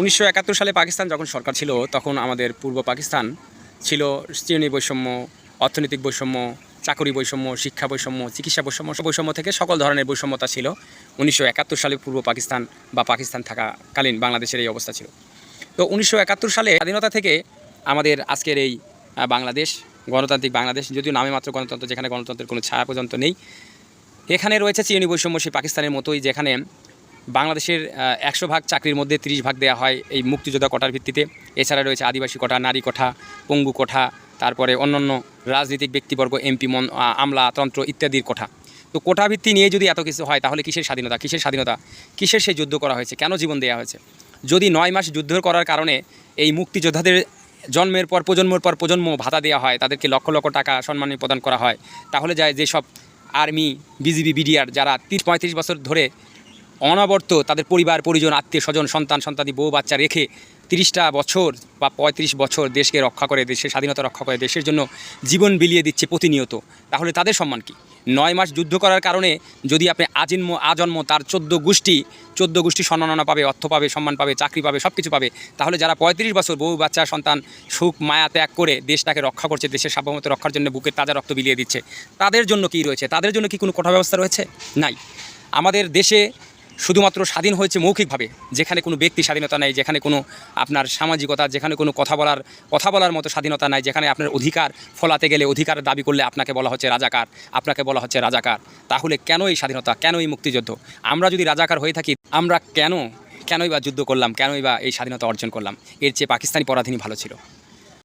উনিশশো একাত্তর সালে পাকিস্তান যখন সরকার ছিল, তখন আমাদের পূর্ব পাকিস্তান ছিল শ্রেণি বৈষম্য, অর্থনৈতিক বৈষম্য, চাকরি বৈষম্য, শিক্ষা বৈষম্য, চিকিৎসা বৈষম্য বৈষম্য থেকে সকল ধরনের বৈষম্যতা ছিল। উনিশশো একাত্তর সালে পূর্ব পাকিস্তান বা পাকিস্তান থাকাকালীন বাংলাদেশের এই অবস্থা ছিল। তো উনিশশো একাত্তর সালে স্বাধীনতা থেকে আমাদের আজকের এই বাংলাদেশ, গণতান্ত্রিক বাংলাদেশ, যদিও নামে মাত্র গণতন্ত্র, যেখানে গণতন্ত্রের কোনো ছায়া পর্যন্ত নেই, এখানে রয়েছে চিরনি বৈষম্য সেই পাকিস্তানের মতোই, যেখানে বাংলাদেশের একশো ভাগ চাকরির মধ্যে তিরিশ ভাগ দেওয়া হয় এই মুক্তিযোদ্ধা কোটার ভিত্তিতে। এছাড়া রয়েছে আদিবাসী কোটা, নারী কোঠা, পঙ্গু কোঠা, তারপরে অন্যান্য রাজনৈতিক ব্যক্তিবর্গ, এমপি, মন আমলা, তন্ত্র ইত্যাদির কোঠা। তো কোটা ভিত্তি নিয়ে যদি এত কিছু হয়, তাহলে কিসের স্বাধীনতা কিসের স্বাধীনতা, কিসের সেই যুদ্ধ করা হয়েছে, কেন জীবন দেওয়া হয়েছে? যদি নয় মাস যুদ্ধ করার কারণে এই মুক্তিযোদ্ধাদের জন্মের পর, প্রজন্মের পর প্রজন্ম ভাতা দেওয়া হয়, তাদেরকে লক্ষ লক্ষ টাকা সম্মানী প্রদান করা হয়, তাহলে যায় যেসব আর্মি, বিজিবি, বিডিআর, যারা তিরিশ পঁয়ত্রিশ বছর ধরে অনবর্ত তাদের পরিবার, পরিজন, আত্মীয় স্বজন, সন্তান সন্তানি বউ, বাচ্চা রেখে তিরিশটা বছর বা পঁয়ত্রিশ বছর দেশকে রক্ষা করে দেশের স্বাধীনতা রক্ষা করে দেশের জন্য জীবন বিলিয়ে দিচ্ছে প্রতিনিয়ত। তাহলে তাদের সম্মান কি? নয় মাস যুদ্ধ করার কারণে যদি আপনি আজন্ম আজন্ম, তার চোদ্দ গোষ্ঠী চোদ্দ গোষ্ঠী সম্মাননা পাবে, অর্থ পাবে, সম্মান পাবে, চাকরি পাবে সব কিছু পাবে, তাহলে যারা পঁয়ত্রিশ বছর বউ, বাচ্চা, সন্তান, সুখ, মায়া ত্যাগ করে দেশটাকে রক্ষা করছে, দেশের সার্বভৌমত্ব রক্ষার জন্য বুকের তাজা রক্ত বিলিয়ে দিচ্ছে, তাদের জন্য কি রয়েছে? তাদের জন্য কি কোনো কোঠা ব্যবস্থা রয়েছে? নাই। আমাদের দেশে শুধুমাত্র স্বাধীন হয়েছে মৌখিকভাবে, যেখানে কোনো ব্যক্তি স্বাধীনতা নাই, যেখানে কোনো আপনার সামাজিকতা, যেখানে কোনো কথা বলার কথা বলার মতো স্বাধীনতা নাই, যেখানে আপনার অধিকার ফলাতে গেলে অধিকার দাবি করলে আপনাকে বলা হচ্ছে রাজাকার, আপনাকে বলা হচ্ছে রাজাকার। তাহলে কেন এই স্বাধীনতা, কেন এই মুক্তিযুদ্ধ? আমরা যদি রাজাকার হয়ে থাকি, আমরা কেন, কেনই বা যুদ্ধ করলাম, কেনই বা এই স্বাধীনতা অর্জন করলাম? এর চেয়ে পাকিস্তানি পরাধীনই ভালো ছিল।